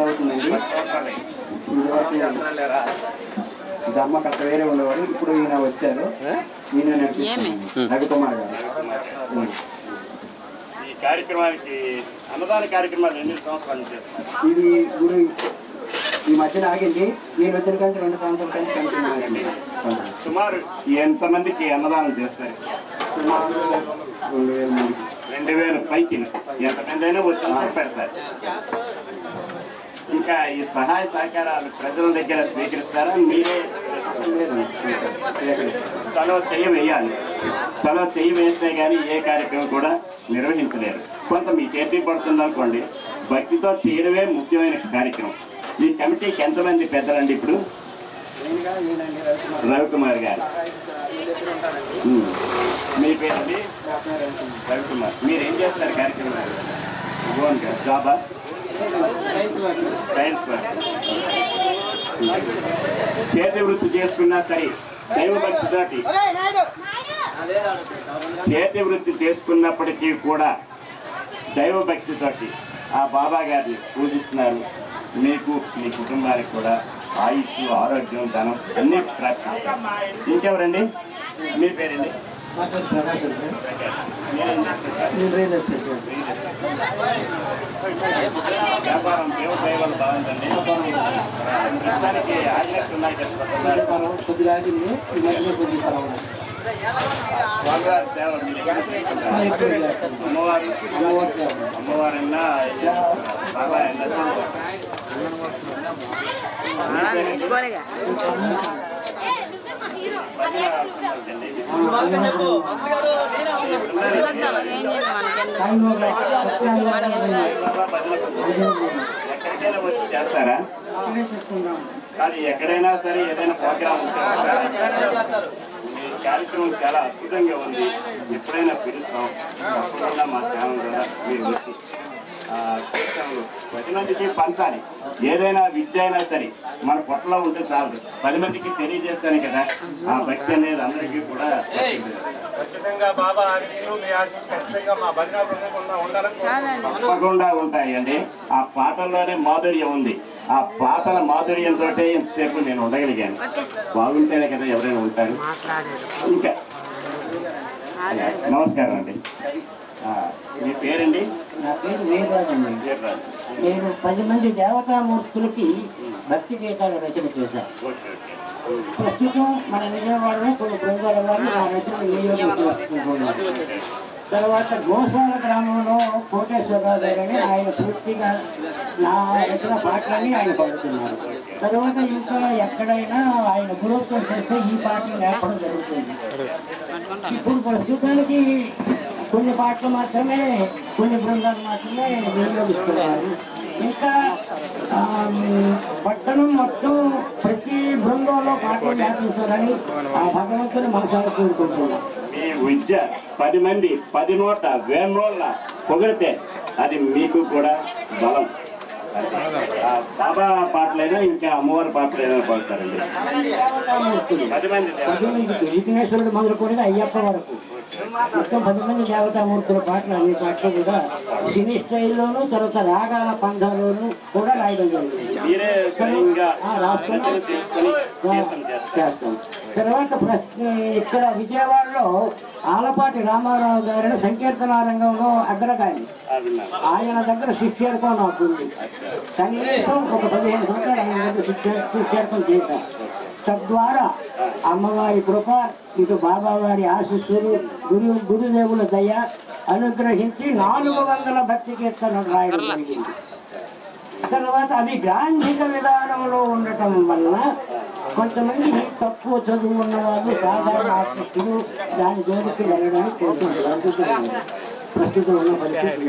సంవత్సరాలు అవుతుందండి ఇదివరకు ధర్మకర్త వేరే ఉండేవారు ఇప్పుడు ఈయన వచ్చారు. ఈయన నడిపిస్తున్నాడు. రఘుకుమార్ గారు. ఈ కార్యక్రమానికి అన్నదాన కార్యక్రమాలు ఎన్ని సంవత్సరాల చేస్తున్నారు? ఇది గుడి ఈ మధ్యన ఆగింది. ఈయన వచ్చిన కంటే రెండు సంవత్సరాల కంటే కంటిన్యూ సుమారు ఎంతమందికి అన్నదానం చేస్తారు? సుమారు రెండు వేల మందికి రెండు వేల పైకి ఎంతమంది అయినా వచ్చి పెడతారు. ఇంకా ఈ సహాయ సహకారాలు ప్రజల దగ్గర స్వీకరిస్తారా? మీరే తలో చెయ్యి వేయాలి. తలో చెయ్యి వేస్తే కానీ ఏ కార్యక్రమం కూడా నిర్వహించలేరు. కొంత మీ చేతి పడుతుందనుకోండి భక్తితో చేయడమే ముఖ్యమైన కార్యక్రమం. ఈ కమిటీకి ఎంతమంది పెద్దలండి ఇప్పుడు? రవికుమార్ గారు. మీ పేరండి? రవికుమార్. మీరు ఏం చేస్తారు కార్యక్రమం జాబా? సైన్స్ చేతి వృత్తి చేసుకున్నా సరే దైవ భక్తితోటి. చేతి వృత్తి చేసుకున్నప్పటికీ కూడా దైవ భక్తితోటి ఆ బాబా గారిని పూజిస్తున్నారు. మీకు మీ కుటుంబానికి కూడా ఆయుష్ ఆరోగ్యం ధనం అన్ని ప్రాప్తిస్తారు ఇంకెవరండి? మీ పేరండి? నేను వ్యాపారం దేవ దైవాలు బాగుందండి ప్రస్తుతానికి ఆగ్నేస్ ఉన్నాయి వ్యాపారం కొద్దిగా ఈ మధ్యలో కొద్దిగా. స్వామివారి సేవ. అమ్మవారు అమ్మవారి సేవ. అమ్మవారన్నా ఎక్కడికైనా వచ్చి చేస్తారా అక్కడే కానీ ఎక్కడైనా సరే ఏదైనా ప్రోగ్రామ్ ఉంటే మీ కార్యక్రమం చాలా అద్భుతంగా ఉంది. ఎప్పుడైనా పిలుస్తాం. తప్పకుండా మా ఛానల్ ద్వారా మీరు వచ్చి పది మందికి పంచాలి. ఏదైనా విద్య అయినా సరే మన పొట్టలో ఉంటే చాలు పది మందికి తెలియజేస్తాను కదా ఆ భక్తి అనేది అందరికీ కూడా. ఖచ్చితంగా బాబా ఆశీస్సులు మీ ఆశీస్సు ఖచ్చితంగా మా భజన బృందంగా ఉండాలని చాలండి. తప్పకుండా ఉంటాయండి. ఆ పాటల్లోనే మాధుర్యం ఉంది. ఆ పాటల మాధుర్యంతో ఇంతసేపు నేను ఉండగలిగాను. బాగుంటేనే కదా ఎవరైనా ఉంటారు. ఇంకా. నమస్కారం అండి. మీ పేరండి? నా పేరు వీరరాజండి వీర్రాజు. నేను పది మంది దేవతామూర్తులకి భక్తి గీతాలు రచన చేశాను. ప్రస్తుతం మన విజయవాడలో కొన్ని బృందాల వారిని నా రచన వినియోగించుకుంటున్నాను తర్వాత గోశాల గ్రామంలో కోటేశ్వరరావు గారని ఆయన పూర్తిగా నా రచన పాటలని ఆయన పాడుతున్నారు. తర్వాత ఇంకా ఎక్కడైనా ఆయన గురుత్వం చేస్తే ఈ పాటలు నేర్పడం జరుగుతుంది. ఇప్పుడు ప్రస్తుతానికి కొన్ని పాటలు మాత్రమే కొన్ని బృందాలు మాత్రమే వినియోగిస్తున్నారు. ఇంకా పట్టణం మొత్తం ప్రతి బృందంలో పాటలు వ్యాపించాలని ఆ భగవంతుని మనసారి కోరుకుంటున్నాం. మీ విద్య పది మంది పది నోట్ల వేణోళ్ళ పొగిడితే అది మీకు కూడా బలం. బాబా పాటలైనా ఇంకా అమ్మవారి పాటలైనా పాడతారండి. పది మంది పది మందికి విఘ్నేశ్వరుడు మొదలుకొని అయ్యప్ప వరకు మొత్తం పది మంది దేవతామూర్తుల పాటలు అన్ని పాటలు కూడా సినీ స్టైల్లోనూ తర్వాత రాగాల పంధాల్లోనూ కూడా రాయడం జరిగింది. చేస్తారు. చేస్తాం. తర్వాత ఇక్కడ విజయవాడలో ఆలపాటి రామారావు గారిని సంకీర్తన రంగంలో అగ్రగామి ఆయన దగ్గర శిష్యర్కం నాకు ఉంది. కనీసం ఒక పదిహేను సంవత్సరాలు ఆయన దగ్గర శిష్య శిష్యర్కం తద్వారా అమ్మవారి కృప ఇటు బాబావారి ఆశీస్సులు గురు గురుదేవుల దయ అనుగ్రహించి నాలుగు వందల భక్తి కీర్తనలు రాయడం జరిగింది. తర్వాత అది గాంధిక విధానంలో ఉండటం వల్ల కొంతమంది తక్కువ చదువు ఉన్న వాళ్ళు సాధారణ ఆసక్తులు దాని జోలికి వెళ్ళడానికి కొంచెం అడ్డుకుంటున్నారు. ప్రస్తుతం ఉన్న పరిస్థితి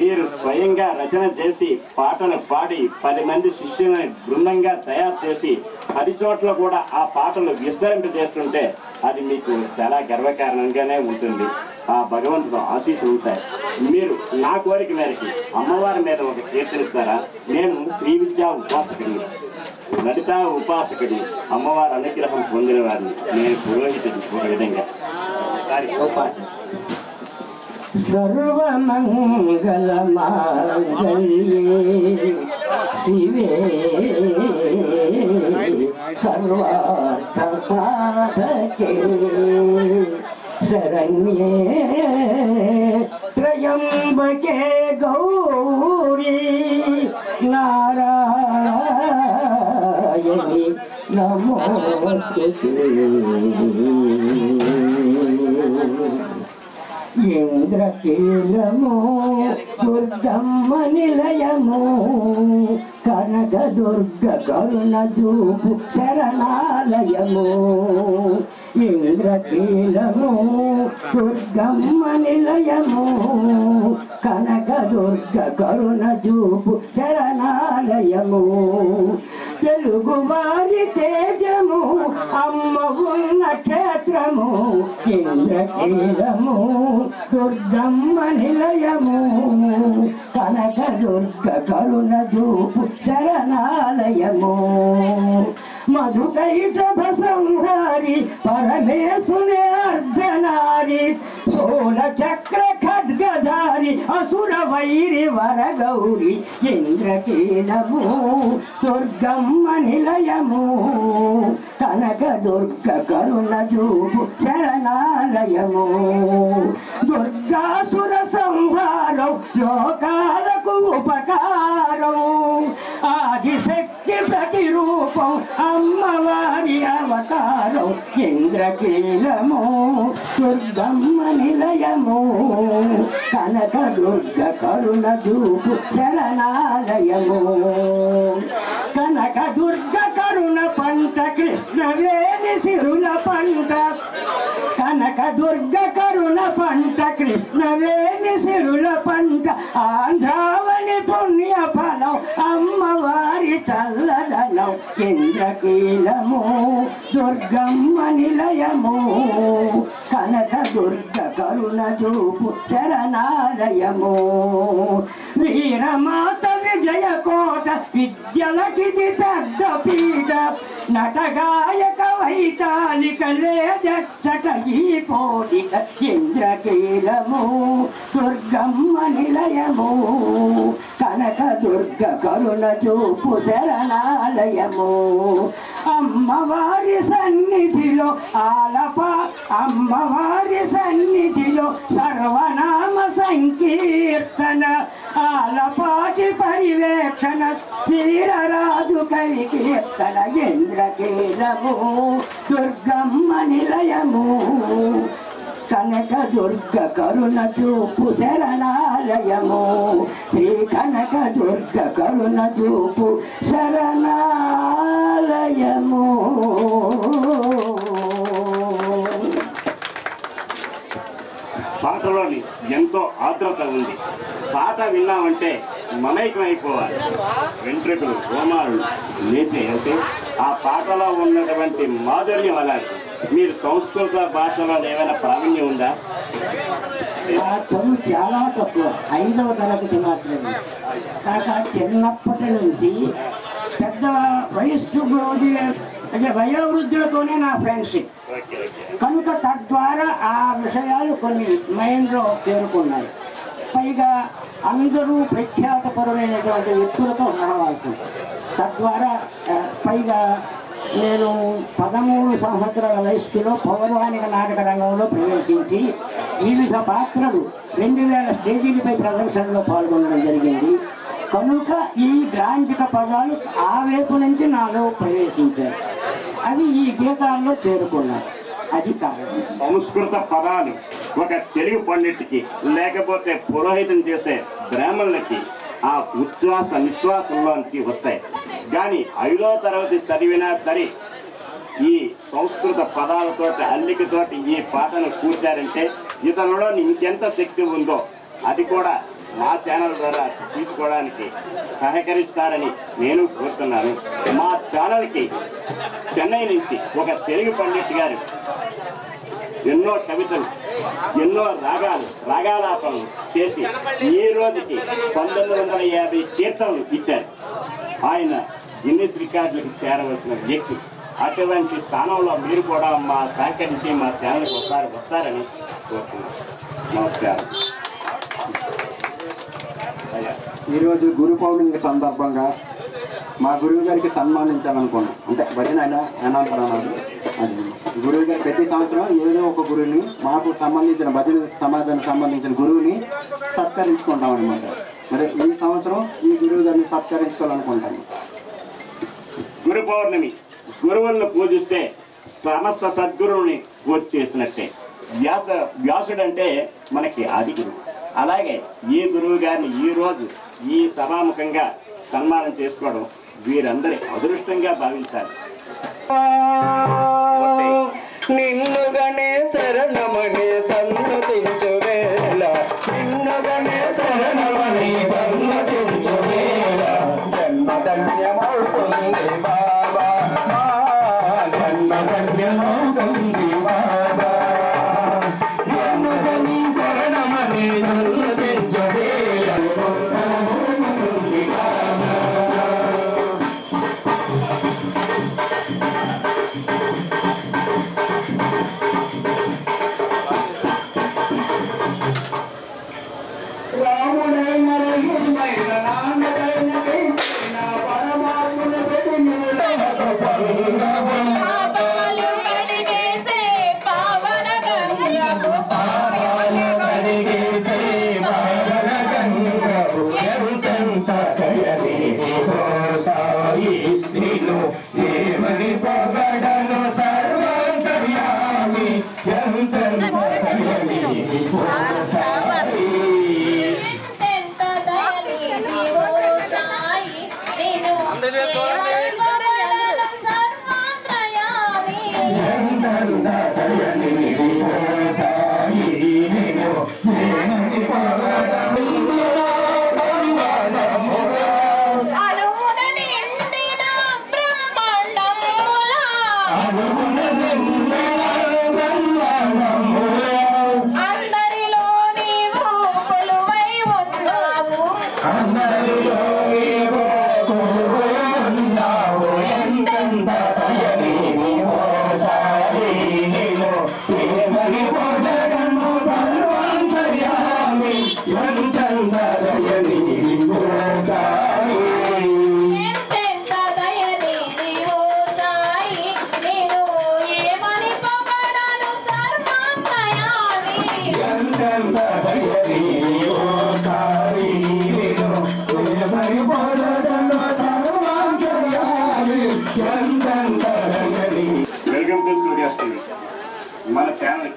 మీరు స్వయంగా రచన చేసి పాటలు పాడి పది మంది శిష్యులని బృందంగా తయారు చేసి పది చోట్ల కూడా ఆ పాటలు విస్తరింప చేస్తుంటే అది మీకు చాలా గర్వకారణంగానే ఉంటుంది. ఆ భగవంతుడు ఆశీస్సులు ఉంటాయి మీరు నా కోరిక మేరకి అమ్మవారి మీద ఒక కీర్తనిస్తారా? నేను శ్రీ విద్యా ఉపాసకుడిని. లలితా ఉపాసకుడి అమ్మవారి అనుగ్రహం పొందిన వారిని నేను పురోహితుడి ఒక విధంగా. ఒకసారి సర్వమంగళమాంగళ్యే శివే సర్వార్థ సాధకే శరణ్యే త్రయంబకే గౌరీ నారాయణి నమో ఇంద్రకీలము దుర్గమ్మ నిలయము కనక దుర్గ కరుణ చూపు శరణాలయము ఇంద్రకీలము దుర్గమ్మ నిలయము కనక దుర్గ కరుణ చూపు శరణాలయము తెలుగు వారి తేజము అమ్మ ఉన్న క్షేత్రము ఇంద్రకీలము దుర్గమ్మ నిలయము. కనక దుర్గ కరుణ చూపు శరణాలయము మధుకైటభ సంహారి పరమేశుని అర్ధనారి సోల చక్ర వారి అసుర వైరి వరగౌరి ఇంద్రకీలము దుర్గమ్మ నిలయము. కనక దుర్గ కరుణ చూపు చరణాలయము దుర్గాసుర సంహారం లోకాలకు ఉపకారం. ఆదిశక్తి ప్రతిరూపం అమ్మవారి అవతారం ఇంద్రకీలము. దుర్గమ్మ నిలయము కనక దుర్గ కరుణ దూపు చరణాలయము కనక దుర్గ కరుణ పంట కృష్ణ వేణి సిరుల పంట. కనక దుర్గ కరుణ పంట కృష్ణ వేణి సిరుల పంట. ఆంధ్రావణి పుణ్య ఫలం అమ్మవారి చల్లదనం ఇంద్రకీలము దుర్గమ్మ నిలయము కనక దుర్గ కరుణ చూపు చరణాలయము. వీరమాత విజయ కోట విద్యలకిది పెద్ద పీట నటగాయక వైతాలిక లేదచ్చట ఈ పోలిక ఇంద్రకీలము. దుర్గమ్మ నిలయము. కనక దుర్గ కరుణ చూపు శరణాలయము. అమ్మవారి సన్నిధిలో ఆలప అమ్మవారి సన్నిధిలో సర్వనామ సంకీర్తన ఆలపాటి పరివేక్షణ వీరరాజు కవి కీర్తన ఇంద్రకీలము దుర్గమ్మ నిలయము. కనక దుర్గ కరుణ చూపు శరణాలయము. శ్రీ కనక దుర్గ కరుణ చూపు శరణాలయము. పాటలోని ఎంతో ఆర్ద్రత ఉంది. పాట విన్నామంటే మమైకం అయిపోవాలి వెంట్రుకలు రోమాలు లేచి అంటే ఆ పాటలో ఉన్నటువంటి మాధుర్యం అలాంటి మీరు సంస్కృత భాషలో ఏమైనా ప్రావీణ్యం ఉందా? చాలా తక్కువ. ఐదవ తరగతి మాత్రమే. కాక చిన్నప్పటి నుంచి పెద్ద వయస్సు అంటే వయోవృద్ధులతోనే నా ఫ్రెండ్షిప్ కనుక తద్వారా ఆ విషయాలు కొన్ని మైండ్లో చేరుకున్నాయి. పైగా అందరూ ప్రఖ్యాతపరమైనటువంటి వ్యక్తులతో సహవాసం. తద్వారా పైగా నేను పదమూడు సంవత్సరాల వయస్సులో పౌరాణిక నాటక రంగంలో ప్రవేశించి వివిధ పాత్రలు రెండు వేల స్టేజీలపై ప్రదర్శనలో పాల్గొనడం జరిగింది. కనుక ఈ గ్రాంధిక పదాలు ఆ వైపు నుంచి నాలో ప్రవేశించాయి. అవి ఈ గీతాల్లో చేరుకున్నాయి. అది కారణం సంస్కృత పదాలు ఒక తెలుగు పండిట్కి లేకపోతే పురోహితం చేసే బ్రాహ్మణులకి ఆ ఉచ్ఛ్వాస నిశ్వాసంలోంచి వస్తాయి. కానీ ఐదో తరగతి చదివినా సరే ఈ సంస్కృత పదాలతోటి అల్లికతోటి ఈ పాటను కూర్చారంటే ఇతనిలో ఇంకెంత శక్తి ఉందో అది కూడా మా ఛానల్ ద్వారా తీసుకోవడానికి సహకరిస్తారని నేను కోరుతున్నాను. మా ఛానల్కి చెన్నై నుంచి ఒక తెలుగు పండిట్ గారు ఎన్నో కవితలు ఎన్నో రాగాలు రాగాలాపనలు చేసి ఈ రోజుకి పంతొమ్మిది వందల యాభై కీర్తనలు ఇచ్చారు. ఆయన గిన్నిస్ రికార్డులకు చేరవలసిన వ్యక్తి. అటువంటి స్థానంలో మీరు కూడా మా సహకరించి మా ఛానల్కి ఒకసారి వస్తారని కోరుతున్నాను నమస్కారం. అయ్యా ఈరోజు గురు పౌర్ణమి సందర్భంగా మా గురువు గారికి సన్మానించాలనుకున్నాం. అంటే భజన ఆయన అనంతరం అన్నారు గురువు గారు ప్రతి సంవత్సరం ఏదో ఒక గురువుని మాకు సంబంధించిన భజన సమాజానికి సంబంధించిన గురువుని సత్కరించుకుంటాం అనమాట మరి ఈ సంవత్సరం ఈ గురువు గారిని సత్కరించుకోవాలనుకుంటాను గురు పౌర్ణమి గురువులను పూజిస్తే సమస్త సద్గురువుని పూజ చేసినట్టే. వ్యాస వ్యాసుడంటే మనకి ఆది గురువు. అలాగే ఈ గురువు గారిని ఈ రోజు ఈ సభాముఖంగా సన్మానం చేసుకోవడం వీరందరి అదృష్టంగా భావించాలి. నిన్నుగనే శరణమనే సన్నతి. ಕರುಣ ತಲೆಯಲ್ಲಿ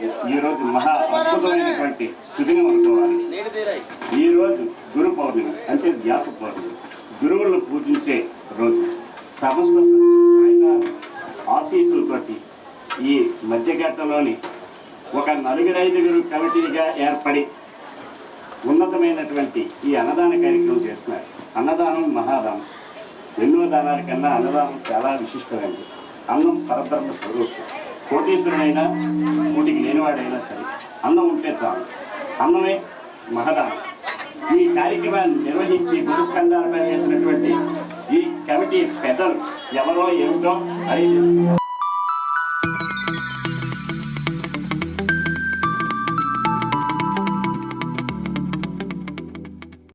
ఈరోజు ఈ రోజు మహా అద్భుతమైనటువంటి సుదినం అనుకోవాలి. ఈ రోజు గురు పౌర్ణమి అంటే వ్యాస పౌర్ణమి. గురువులను పూజించే రోజు. సమస్త ఆశీస్సులతోటి ఈ మధ్యఘట్టలోని ఒక నలుగురు ఐదుగురు కమిటీగా ఏర్పడి ఉన్నతమైనటువంటి ఈ అన్నదాన కార్యక్రమం చేస్తున్నారు. అన్నదానం మహాదానం. ఎన్నో దానాల కన్నా అన్నదానం చాలా విశిష్టమైనది. అన్నం పరబ్రహ్మ స్వరూపం. కోటీశ్వరుడైనా కోటికి లేనివాడైనా సరే అన్నం ఉంటే చాలు. అన్నమే మహదానం. ఈ కార్యక్రమాన్ని నిర్వహించి గురుస్కంధాలపై చేసినటువంటి ఈ కమిటీ పెద్దలు ఎవరో ఏమిటో అడిగి